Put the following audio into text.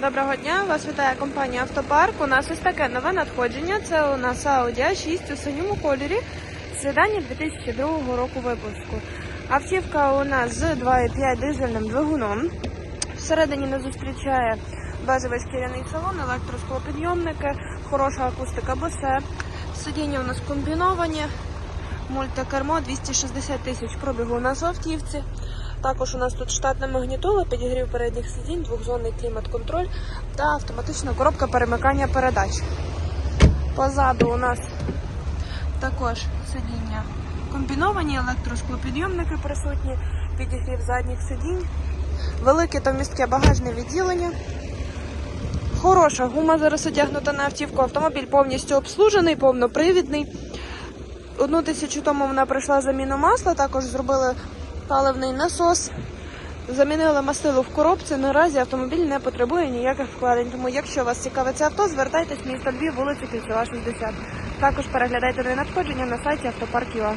Доброго дня, вас вітає компанія Автопарк. У нас ось таке нове надходження. Це у нас Audi A6 у синьому кольорі. Седані 2002 року випуску. Автівка у нас з 2,5 дизельним двигуном. Всередині нас зустрічає бежевий шкіряний салон, електросклопідйомники, хороша акустика босе. Сидіння у нас комбіновані. Мультикермо 260 тисяч пробігу у нас в автівці. Також у нас тут штатна магнітола, підігрів передніх сидінь, двохзонний клімат-контроль та автоматична коробка перемикання передач. Позаду у нас також сидіння комбіновані, електросклопідйомники присутні, підігрів задніх сидінь, велике та містке багажне відділення. Хороша гума зараз одягнута на автівку. Автомобіль повністю обслужений, повнопривідний. Одну тисячу тому вона пройшла заміну масла, також зробили паливний насос, замінили мастило в коробці. Наразі автомобіль не потребує ніяких вкладень. Тому, якщо вас цікавить це авто, звертайтесь в місто Львів, вулиця Кільцева, 60. Також переглядайте нові надходження на сайті автопарк.ua.